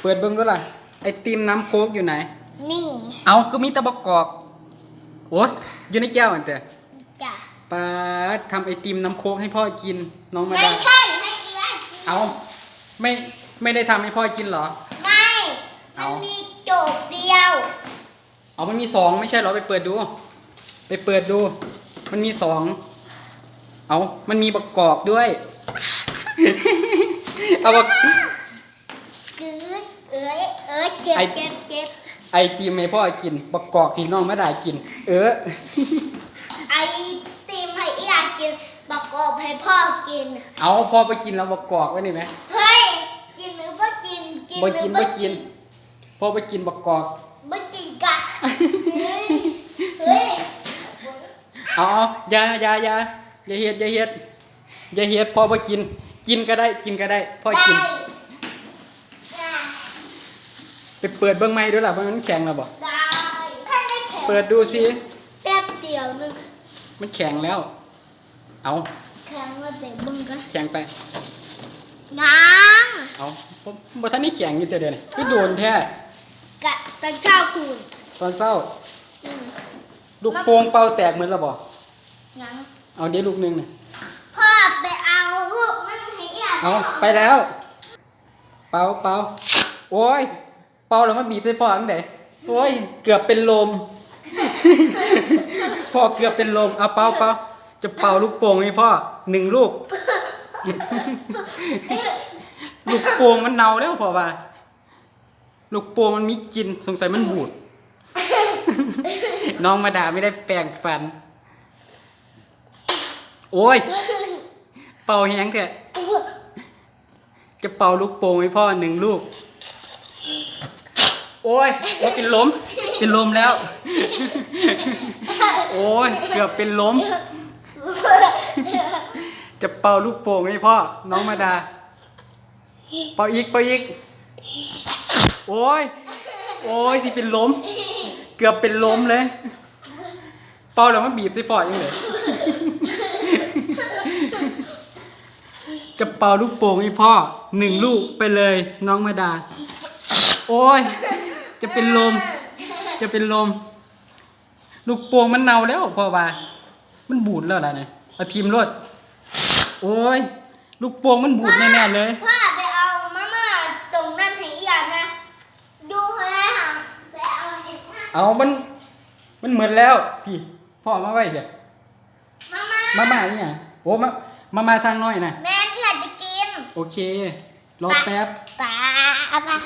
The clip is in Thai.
เปิดเบิ้งด้วยล่ะไอติมน้ำโค้กอยู่ไหน นี่ เอาคือมีแตะบกกอกโอ้ยอยู่ในแก้วอันเตะจ้ะ ปาดทำไอติมน้ำโค้กให้พ่อกินน้องมาไม่ดาใช่ให้เนื้อกินเอาไม่ไม่ได้ทำให้พ่อกินเหรอ ไม่เอามันมีโจกเดียว เอามันมีสองไม่ใช่เหรอไปเปิดดู ไปเปิดดู มันมีสองเอามันมีบกกอกด้วย เอาบกกึดเอ้ ยเอ้ยเจ็บไอ้เจ็บเจ็บไอติมให้พ่อกินบกกอกที่น้องมาดากิน เออ ไอติมให้อยากกินประกอบให้พ่อกิน เอาพ่อไปกินแล้วบกกอกไว้นี่ไหมเฮ้ยกินหรือว่ากินกินบ่หรืกิอนบ่บ่กินพ่อไปกินบกกอกบ่กินกัดเฮ้ยเฮ้ยเอาเอาอย่าอย่าอย่าอย่าเฮ็ดอย่าเฮ็ดอย่าเฮ็ดพ่อไปกิน กินก็ได้กินก็ได้ พ่อกิน ได้ไปเปิดเบื้องไม้ด้วยล่ะว่ามันแข็งแล้วบ่ได้ถ้าไม่แข็งเปิดดูสิแป๊บเดียวนึงมันแข็งแล้ว เอาแข็งว่าแต่บึงกันแข็งไปง้างเอาผมบ่ทันได้แข็งอยู่แต่เดียวนี่คือโดนแท้กะตะเช้าคูณตอนเช้าอืมลูกโป่งเป่าแตกเหมือนแล้วบ่ง้างเอาเดี๋ยวลูกหนึงน่ะพ่อไปเอาลูกมันให้อยากเอาไปแล้ว เป่าเป่าโอ้ย เป่าแล้วมันบีบใส่พ่อจังไดโอ้ยเกือบเป็นลม พ่อเกือบเป็นลมเอาเป่าเป่าจะเป่าลูกโป่งให้พ่อหนึ่งลูก ลูกโป่งมันเน่าแล้วพ่อว่าลูกโป่งมันมีกลินสงสัยมันบูด น้องมาด่าไม่ได้แปรงฟัน โอ้ย เป่าแห้งเถอะจะเป่าลูกโป่งให้พ่อหนึ่งลูก โอ้ยโอ้ยเป็นลม เป็นลมแล้ว โอ้ยเกือบเป็นลม จะเป่าลูกโป่งให้พ่อ น้องมาดา เป่าอีก เป่าอีก โอ้ย โอ้ยสิเป็นลม เกือบเป็นลมเลย เป่าแล้วมันบีบใส่ปอดยังไงจะเป่าลูกโป่งให้พ่อหนึ่งลูกไปเลยน้องมาดา โอ้ย จะเป็นลม จะเป็นลม ลูกโป่งมันเน่าแล้วพ่อว่า มันบูดแล้วล่ะเนี่ยเอาทีมรถโอ้ย ลูกโป่งมันบูดแน่ๆเลย พ่อไปเอามาม่าตรงนั้นให้อยากนะ ดูเลยค่ะไปเอาให้พ่อเอามัน มันเหมือนแล้ว พี่พ่อเอามาไว้เดี๋ยวมาม่ามาม่านี่ไงโอ้มามามาสร้างน้อยนะแม่ที่อยากจะกิน โอเค รอแป๊บป้าป้า